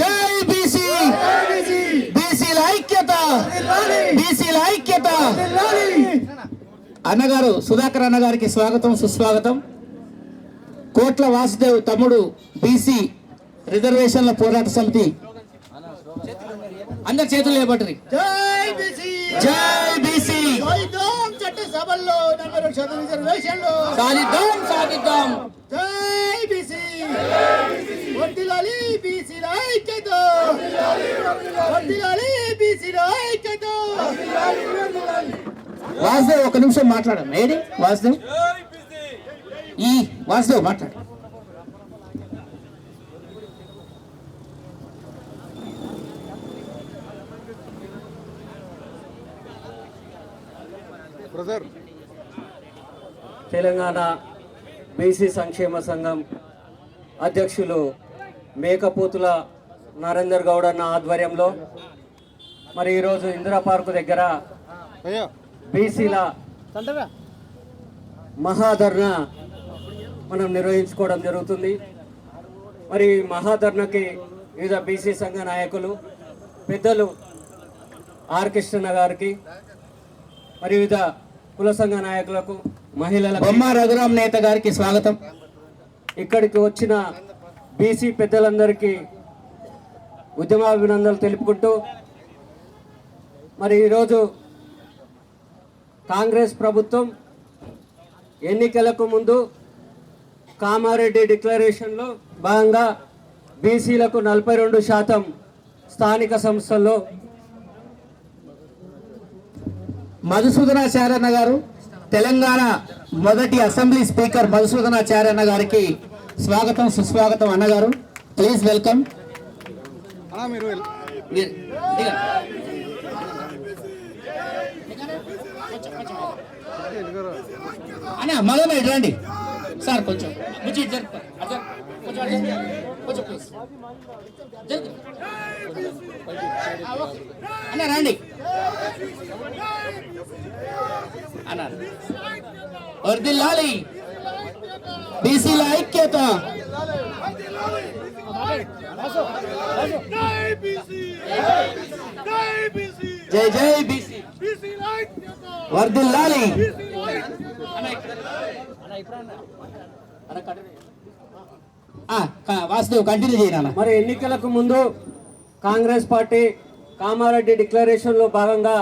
జై బీసీ. బీసీల ఐక్యత. బీసీల ఐక్యత. అన్నగారు సుధాకర్ అన్నగారికి స్వాగతం సుస్వాగతం. కోట్ల వాసుదేవ్ తమ్ముడు బీసీ రిజర్వేషన్ల పోరాట సమితి. అందరి చేతులు లేబట్టరి జై బీసీ. జై బీసీ. రిజర్వేషన్లు. సాధిద్దాం సాధిద్దాం. జై బీసీ. బీసీల ఐక్యత వర్దిలాలి బీసీల ఐక్యత వాసుదేవ్ ఒక నిమిషం మాట్లాడండి ఏడి వాసుదేవ్? ఈ వాసుదేవ్ మాట్లాడు. తెలంగాణ బీసీ సంక్షేమ సంఘం అధ్యక్షులు మేకపోతుల నరేందర్ గౌడ్ అన్న ఆధ్వర్యంలో మరి ఈరోజు ఇందిరా పార్కు దగ్గర బీసీల మహాధర్ణ మనం నిర్వహించుకోవడం జరుగుతుంది. మరి మహాధర్ణకి వివిధ బీసీ సంఘ నాయకులు పెద్దలు ఆర్ కృష్ణ గారికి మరి వివిధ కుల సంఘ నాయకులకు మహిళలకు బొమ్మ రఘురామ్ నేత గారికి స్వాగతం. ఇక్కడికి వచ్చిన బీసీ పెద్దలందరికీ ఉద్యమాభినందనలు తెలుపుకుంటూ మరి ఈరోజు కాంగ్రెస్ ప్రభుత్వం ఎన్నికలకు ముందు కామారెడ్డి డిక్లరేషన్లో భాగంగా బీసీలకు నలభై రెండు శాతం స్థానిక సంస్థల్లో మధుసూదనాచార్యన్న గారు తెలంగాణ మొదటి అసెంబ్లీ స్పీకర్ మధుసూదనాచార్యన్న గారికి స్వాగతం సుస్వాగతం అన్నగారు. Please welcome. అన్న మగన రండి. సార్ కొంచెం. అన్న రండి. అన్న. వర్దిల్లాలి. బీసీల ఐక్యత జై జై బీసీ వర్దిల్లాలి వాసుదేవ్ కంటిన్యూ చేయాలి మరి ఎన్నికలకు ముందు కాంగ్రెస్ పార్టీ కామారెడ్డి డిక్లరేషన్లో భాగంగా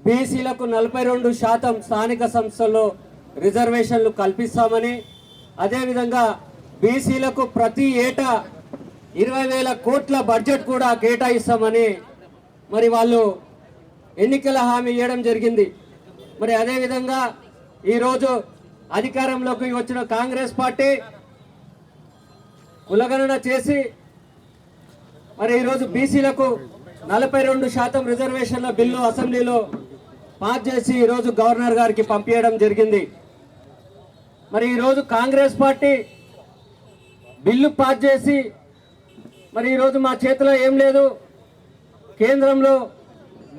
బీసీలకు నలభై రెండు శాతం స్థానిక సంస్థల్లో రిజర్వేషన్లు కల్పిస్తామని అదేవిధంగా బీసీలకు ప్రతి ఏటా ఇరవై వేల కోట్ల బడ్జెట్ కూడా కేటాయిస్తామని మరి వాళ్ళు ఎన్నికల హామీ ఇవ్వడం జరిగింది. మరి అదేవిధంగా ఈరోజు అధికారంలోకి వచ్చిన కాంగ్రెస్ పార్టీ కులగణన చేసి మరి ఈరోజు బీసీలకు నలభై రెండు శాతం రిజర్వేషన్ల బిల్లు అసెంబ్లీలో పాస్ చేసి ఈరోజు గవర్నర్ గారికి పంపించడం జరిగింది. మరి ఈరోజు కాంగ్రెస్ పార్టీ బిల్లు పాస్ చేసి మరి ఈరోజు మా చేతిలో ఏం లేదు. కేంద్రంలో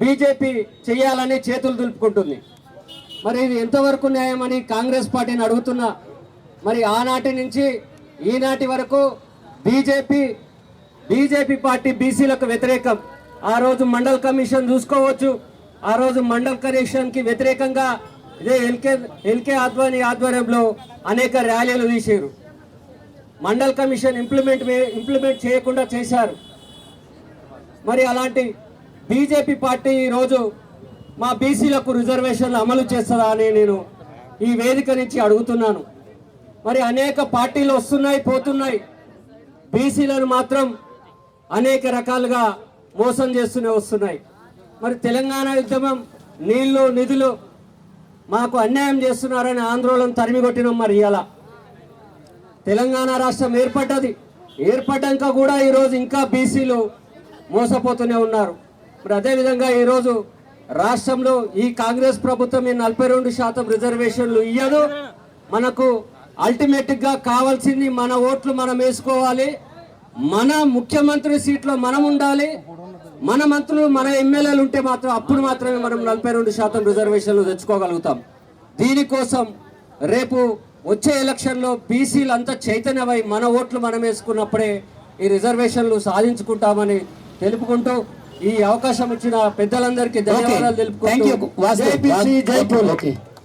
బీజేపీ చేయాలని చేతులు దులుపుకుంటుంది. మరి ఇది ఎంతవరకు న్యాయమని కాంగ్రెస్ పార్టీని అడుగుతున్నా మరి ఆనాటి నుంచి ఈనాటి వరకు బీజేపీ బీజేపీ పార్టీ బీసీలకు వ్యతిరేకం. ఆ రోజు మండల్ కమిషన్ చూసుకోవచ్చు. ఆ రోజు మండల్ కమిషన్కి వ్యతిరేకంగా ఇదే ఎల్కే ఎల్కే ఆద్వాని ఆధ్వర్యంలో అనేక ర్యాలీలు తీశారు మండల్ కమిషన్ ఇంప్లిమెంట్ ఇంప్లిమెంట్ చేయకుండా చేశారు. మరి అలాంటి బీజేపీ పార్టీ ఈరోజు మా బీసీలకు రిజర్వేషన్లు అమలు చేస్తుందా అని నేను ఈ వేదిక నుంచి అడుగుతున్నాను. మరి అనేక పార్టీలు వస్తున్నాయి పోతున్నాయి. బీసీలను మాత్రం అనేక రకాలుగా మోసం చేస్తూనే వస్తున్నాయి. మరి తెలంగాణ ఉద్యమం నీళ్ళు నిధులు మాకు అన్యాయం చేస్తున్నారని ఆందోళన తరిమి కొట్టినాం మరి ఇలా తెలంగాణ రాష్ట్రం ఏర్పడ్డది. ఏర్పడ్డాక కూడా ఈరోజు ఇంకా బీసీలు మోసపోతూనే ఉన్నారు. మరి అదేవిధంగా ఈరోజు రాష్ట్రంలో ఈ కాంగ్రెస్ ప్రభుత్వం ఈ నలభై రెండు శాతం రిజర్వేషన్లు ఇయ్యదు. మనకు అల్టిమేట్గా కావాల్సింది మన ఓట్లు మనం వేసుకోవాలి. మన ముఖ్యమంత్రి సీట్లో మనం ఉండాలి. మన మంత్రులు మన ఎమ్మెల్యేలు ఉంటే మాత్రం అప్పుడు మాత్రమే మనం నలభై రెండు శాతం రిజర్వేషన్లు తెచ్చుకోగలుగుతాం. దీనికోసం రేపు వచ్చే ఎలక్షన్లో బీసీలు అంతా చైతన్యమై మన ఓట్లు మనం వేసుకున్నప్పుడే ఈ రిజర్వేషన్లు సాధించుకుంటామని తెలుపుకుంటూ ఈ అవకాశం ఇచ్చిన పెద్దలందరికీ ధన్యవాదాలు తెలుపుకుంటూ